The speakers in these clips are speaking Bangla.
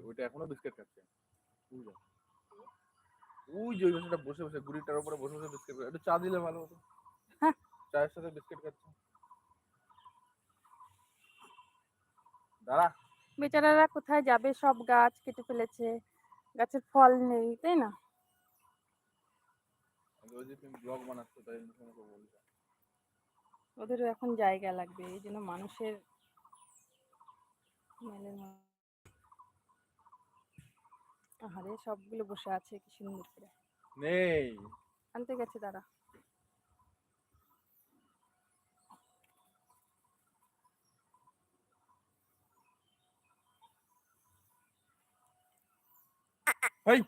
ওই- ওইটা এখনও বিস্কিট খাচ্ছে। ওই যে। ওই যে ওই বসে বসে গুড়িটার উপরে বসে বসে বিস্কিট খাচ্ছে। একটু চা দিলে ভালো হতো। হ্যাঁ। চায়ের সাথে বিস্কিট খাচ্ছে। দাঁড়া। বেচারারা কোথায় যাবে? সব গাছ কেটে ফেলেছে। গাছের ফল নেই তাই না? ওদেরও এখন জায়গা লাগবে। এই জন্য মানুষের মেলের আহারে সবগুলো বসে আছে কি সুন্দর করে। নেই। আনতে গেছে তারা। হেই!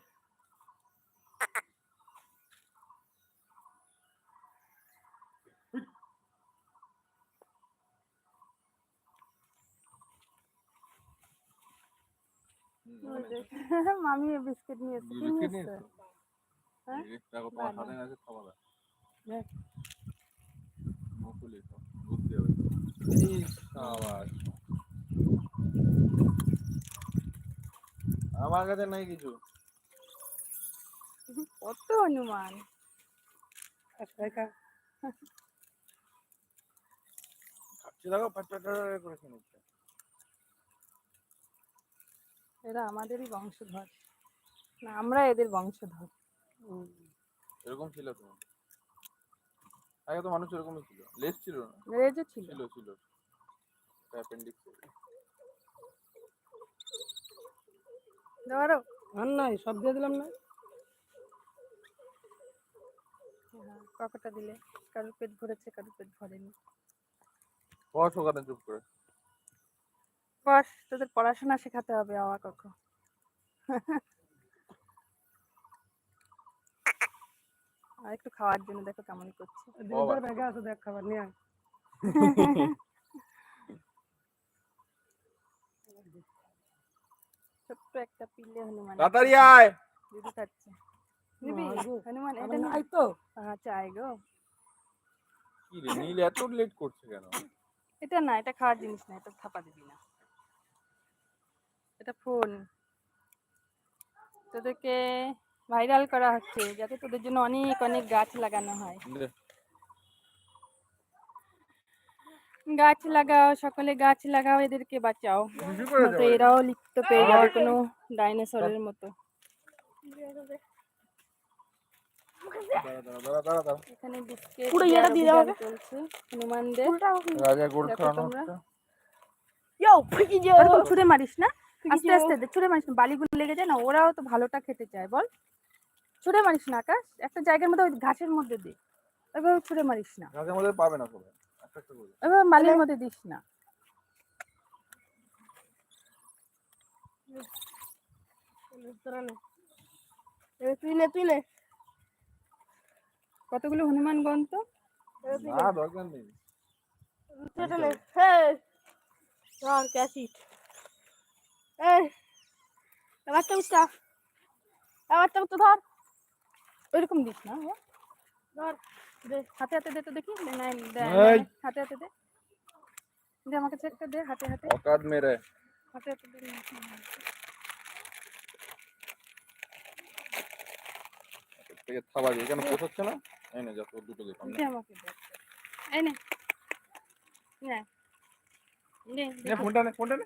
মামি বিস্কিট নিয়ে এসছে। কি নিয়ে হ্যাঁ? দেখো তোমার হাতে আছে খাওয়া দেখ। মুকুলি তো বুঝতে হবে ইস, আবার আমার কাছে নাই কিছু। কত খাচ্ছি দেখো পাট পাট করে নিচ্ছে এরা আমাদেরই বংশধর। না আমরা এদের বংশধর। এরকম ছিল তো। আগে তো মানুষ এরকমই ছিল। লেজ ছিল না? রেজও ছিল। ছিল ছিল। অ্যাপেন্ডিক্স ধরো। আর নাই সব দিয়ে দিলাম না? হ্যাঁ, কতটা দিলে? কারোর পেট ভরেছে কারোর পেট ভরেনি। বস ওখানে চুপ করে। বস তোদের পড়াশোনা শেখাতে হবে আওয়া কখন। আর একটু খাওয়ার জন্য দেখো কেমন করছে। দিদিদের ব্যাগে আছে দেখ খাবার নিয়ে ছোট্ট একটা পিলে হনুমান তাড়াতাড়ি আয়। দিদি খাচ্ছে। নিবি? হনুমান এটা নাই তো। আচ্ছা আয় গো। কি রে নীল এত লেট করছে কেন? এটা না এটা খাওয়ার জিনিস না এটা থাপা দিবি না। এটা ফোন। তোদেরকে ভাইরাল করা হচ্ছে যাতে তোদের জন্য অনেক অনেক গাছ লাগানো হয়। গাছ লাগাও সকলে গাছ লাগাও এদেরকে বাঁচাও। এরাও লিপ্ত পেয়ে যাবে কোনো ডাইনোসরের মতো। দাঁড়া দাঁড়া দাঁড়া দাঁড়া। দাঁড়া এখানে বিস্কিট পুরো ইয়েটা দিয়ে দাও চলছে হনুমানদের। রাজা গোল খাওয়ানো ইয়ো ফিকি যে ওরকম মারিস না। আস্তে আস্তে দে, ছুঁড়ে মারিস না বালিগুলো লেগে যায় না ওরাও তো ভালোটা খেতে চায় বল। ছুঁড়ে মারিস না আকাশ একটা জায়গার মধ্যে ওই ঘাসের মধ্যে দে ওইভাবে ছুঁড়ে মারিস না। গাছের মধ্যে পাবে না সবাই একটা একটা করে। ওইভাবে বালির মধ্যে দিস না। তুইলে তুইলে কতগুলো হনুমান গন্ত? না। দরকার নেই। হ্যাঁ ক্যাসিট এই এবারটা এবারটা উঠতে ধর। ওইরকম দিস না ও। ধর দে হাতে হাতে দে তো দেখি। না, হাতে হাতে দে। দে আমাকে দে হাতে হাতে। অকাদ মেরে। হাতে হাতে দে থেকে কেন পোষাচ্ছে না? এই না যত দুটো দিতাম দে আমাকে দে। এই নে। নে নে ফোনটা নে ফোনটা নে।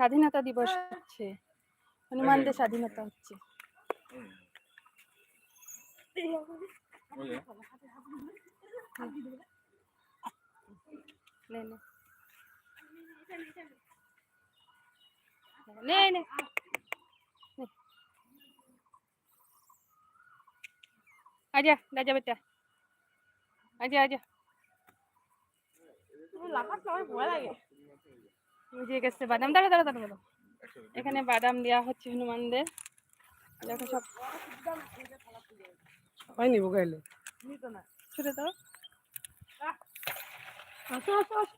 স্বাধীনতা দিবস হচ্ছে। হনুমানদের স্বাধীনতা হচ্ছে। নে নে। আজা আজা আজা লাগে। গেছে বাদাম। দাঁড়া দাঁড়া দাঁড়া দাঁড়া। এখানে বাদাম দেওয়া হচ্ছে হনুমানদের। দেখো সব। সবাই নিবো গাইলে। ছুটে দাও আসো আসো আসো।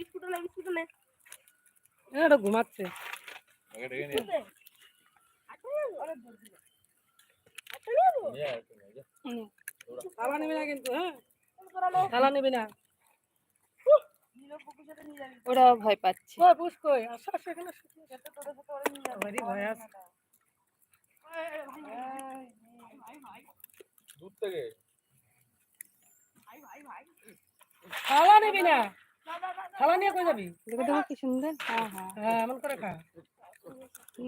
বিস্কুট নে বিস্কুট নে। এটা ঘুমাচ্ছে নিবি না কিন্তু হ্যাঁ? থালা নিবি না। ওরাও ভয় পাচ্ছে। দূর থেকে। নিবি না? থালা নিয়ে কই যাবি? দেখো দেখো কি সুন্দর। হ্যাঁ হ্যাঁ। হ্যাঁ এমন করে খা।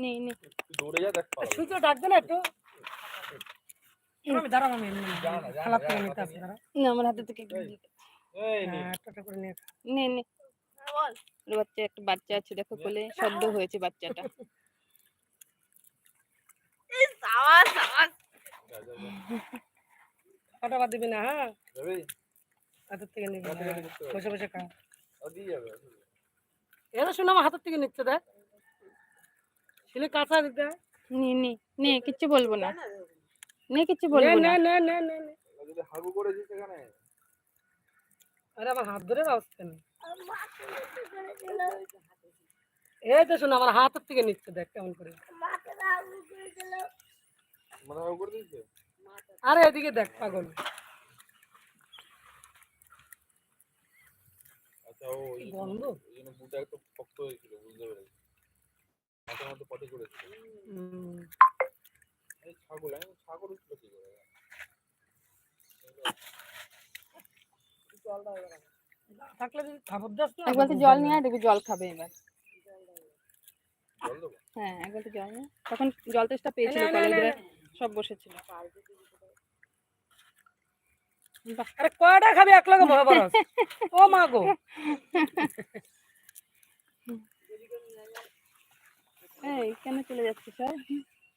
নে নে। দৌড়ে যা দেখ পারবি। সুতো ডাকবে না একটু। আমি আমি না, নিতে আসি দাঁড়া আমার হাতে থেকে নে। হ্যাঁ একটা করে নিয়ে খা। নে নে। বল। ওর বাচ্চা একটা বাচ্চা আছে দেখো কোলে। সদ্য হয়েছে বাচ্চাটা। দিবি না হ্যাঁ? হাতের থেকে নিবি হ্যাঁ। বসে বসে খা। শুনে আমার হাতের থেকে নিচ্ছে দেখ। ছেলে কাঁচা দিতে। নে নে নে কিচ্ছু বলব না। নে কিচ্ছু বলব নে না। নে নে আরে আমার হাত ধরে রাখছে কেন এই তো শোনো আমার হাতের থেকে নিচ্ছে দেখ কেমন করে। মানে আরে এদিকে দেখ পাগল। আচ্ছা গন্ধ? বুটা একটু শক্ত হয়েছিল বুঝতে পেরেছি। মাথার পটি করেছিল। ছাগল আমি ছাগল উঠল কি করে থাকলে যদি খাবার দাস না এক বালতি জল নিয়ে আয় দেখবি জল খাবে এবার। হ্যাঁ এক বালতি জল নিয়ে তখন জল তেষ্টা পেয়েছিল সব বসেছিল। আরে কয়টা খাবি? এক লগে ভয় বরস ও মা গো। এই কেন চলে যাচ্ছে স্যার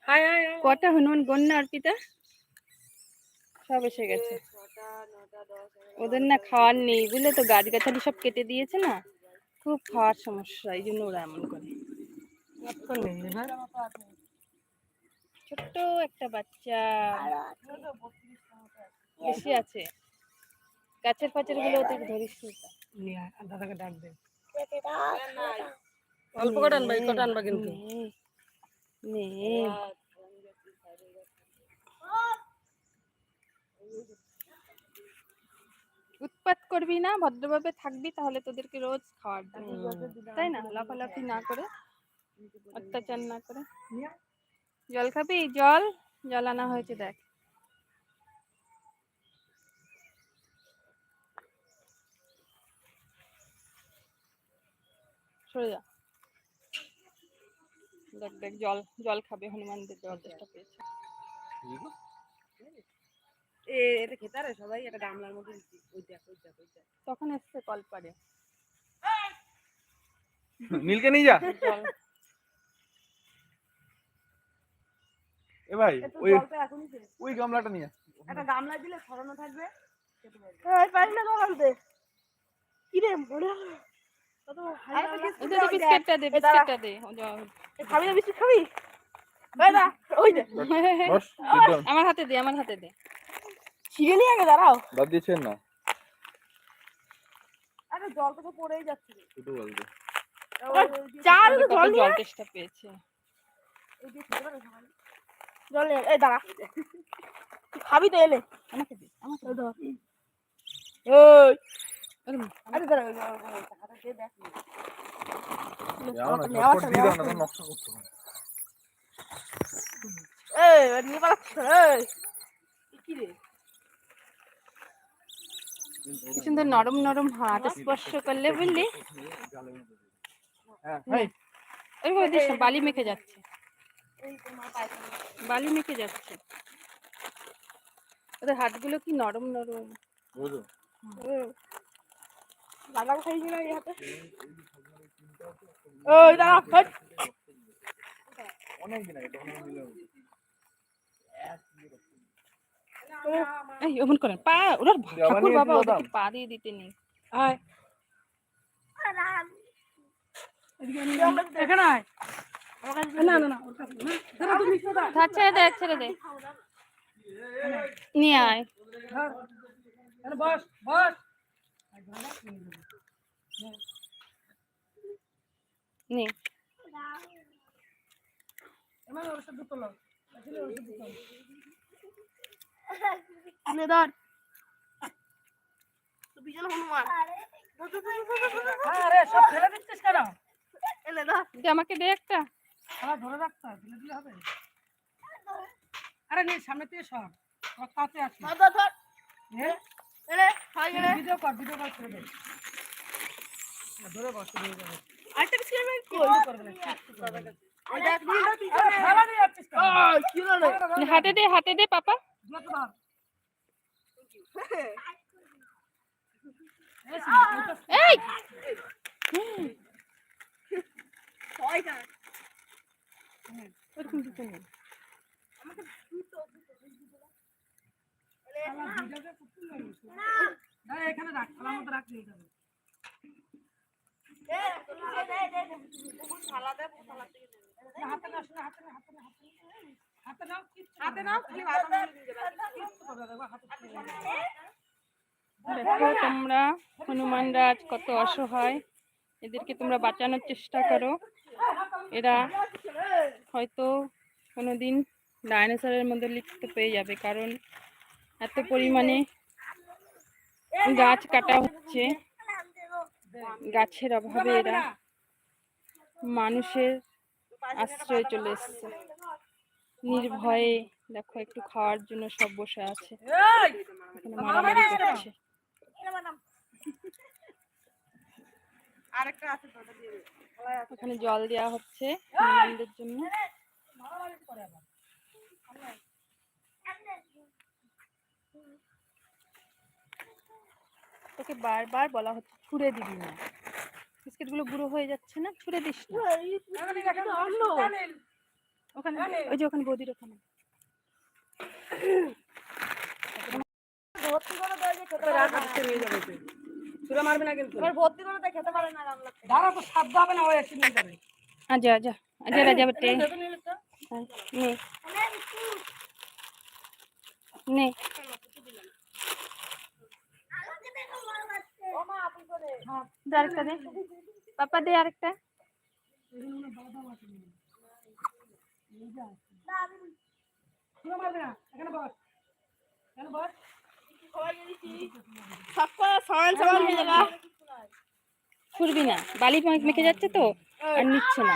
হাই হাই হাই। কটা হনুমান গন্যা অর্পিতা? সব এসে গেছে। ওদের না খাওয়ার নেই বুঝলে তো? গাছ গাছালি সব কেটে দিয়েছে না? খুব খাওয়ার সমস্যা এই জন্য ওরা এমন করে। ছোট্ট একটা বাচ্চা। বেশি আছে। গাছের ফাঁচেরগুলো ওদের ধরিস দাদাকে ডাক দে অল্প করে আনবা এই কটা আনবা কিন্তু। নে নে। উৎপাত করবি না ভদ্রভাবে থাকবি তাহলে তোদেরকে রোজ খাওয়ার তাই না? লাফালাফি না করে অত্যাচার না করে। জল খাবি? জল জল আনা হয়েছে দেখ। সরে যা। দেখ দেখ জল জল খাবে হনুমানদের জল চেষ্টা পেয়েছে। এটা খেতে পারে সবাই? এটা গামলার মধ্যে দিচ্ছি ওই দেখ ওই দেখ ওই দেখ। তখন এসছে কল পারে নীলকে নিয়ে যা। এ ভাই ওই ওই গামলাটা নিয়ে একটা গামলা দিলে ছড়ানো থাকবে এই পারি না দে? কি রে মরে বিস্কিটটা দে বিস্কিটটা দে খাবি না বিস্কুট খাবি? ওই দা ওই দে আমার হাতে দে আমার হাতে দে। ছিঁড়ে নিয়ে আগে দাঁড়াও। বাদ দিয়েছেন না? আরে জল তো পড়েই যাচ্ছে। রে। ছোট বলতে চার ওদের জল নিয়ে জল তেষ্টা পেয়েছে। এই যে। জল। নিয়ে এই দাঁড়া। খাবি তো এলে। আমাকে দে আমাকে দে। ধর ওই। আরে দাঁড়া হাতে দে দেখ। তো নকশা করতে হবে। এই নিয়ে পালাচ্ছ এই। কি রে? সুন্দর নরম নরম হাত স্পর্শ করলে বুঝলি? হ্যাঁ ওইভাবে দিস বালি মেখে যাচ্ছে। বালি মেখে যাচ্ছে। ওদের হাতগুলো কি নরম নরম? লাগাম খাইছি না এই হাতে। ওই অনেক দিন আগে এই অমন করেন পা ওরা ঠাকুর বাবা ওদেরকে পা দিয়ে দিতে নেই। আয়। এখানে আয়। না না না ওর কাছে না। তুমি সোজা ধর ছেড়ে দে ছেড়ে দে। নিয়ে আয়। বস বস। নে। এমন ওর সাথে তোলো আসলে ওর সাথে তোলো নে ধর। পিছনে হনুমান। আরে সব ফেলে দিচ্ছিস কেন? এনে ধর। আমাকে দে একটা। ধরে রাখতে দিলে হবে। আরে নে সামনে থেকে সর। আমার কাছে ধর ধর ধর। ভিডিও কর ভিডিও কর দে। ধরে বস ধরে যাবে আরেকটা আমি করবে না হাতে দে হাতে দে পাপা। এই না। এখানে রাখ থালার মধ্যে রাখ নিয়ে যাবে না, হাতে শোনা হাতে নাও হাতে নাও হাতে হাতে নাও হাতে নাও খালি দেখো, তোমরা হনুমানরা আজ কত অসহায়। এদেরকে তোমরা বাঁচানোর চেষ্টা করো। এরা হয়তো কোনোদিন ডাইনোসরের মধ্যে লিপ্ত পেয়ে যাবে কারণ এত পরিমাণে গাছ কাটা হচ্ছে। গাছের অভাবে এরা মানুষের আশ্রয় চলে এসছে। নির্ভয়ে দেখো একটু খাওয়ার জন্য সব বসে আছে মারামারি করছে। ওখানে জল দেওয়া হচ্ছে হনুমানদের জন্য তোকে বারবার বলা হচ্ছে ছুঁড়ে দিবি না বিস্কিটগুলো গুঁড়ো হয়ে যাচ্ছে না ছুঁড়ে দিস না। ওখানে ওই যে ওখানে বৌদির ওখানে ভর্তি করে দেয় যে খেতে রাগ আসতে নিয়ে যাবে তুই। ছুঁড়ে মারবি না কিন্তু এবার ভর্তি করে দেয় খেতে পারে না রান্না দাঁড়া তো শব্দ হবে না ওই এসে নিয়ে যাবে আজা আজা আজা রাজা বেটে হ্যাঁ, নে নে দে আরেকটা দে পাপা দে আরেকটা ছুড়বি না বালি মেখে যাচ্ছে তো আর নিচ্ছে না।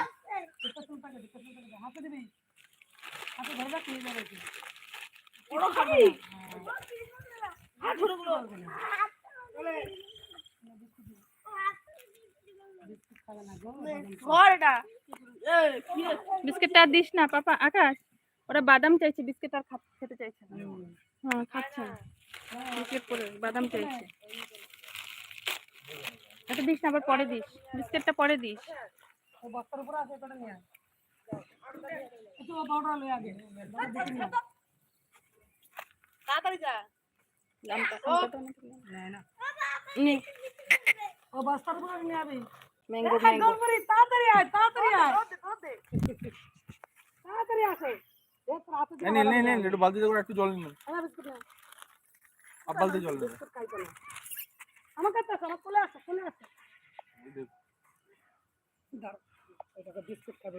দুটো বিস্কিটটা দিস না পাপা আকাশ। ওরা বাদাম চাইছে বিস্কিট আর খেতে চাইছে না। হ্যাঁ খাচ্ছে। বিস্কিট পরে বাদাম চাইছে। এটা দিস না আবার পরে দিস। বিস্কিটটা পরে দিস। বস্তার উপরে আছে এটা নিয়ে একটু ও। লই আগে বড় দেখে নিয়ে আয়। তাড়াতাড়ি যা। নেয় না। ও বস্তার উপরে নিয়ে আবি। ম্যাঙ্গো ম্যাঙ্গো তাড়াতাড়ি তাড়াতাড়ি আয় তাড়াতাড়ি আয় ধর দে, ধর দে। তাড়াতাড়ি আসো দেখ তোর হাতে নে নে নে নে একটু বালতিতে করে একটু জল নিন আমার বিস্কুট না আর বালতি জল নেবে বিস্কুট খাইতো না আমার কাছে আসো আমার কোলে আসো কোলে আসো দাঁড়াও এটাকে বিস্কুট খাবে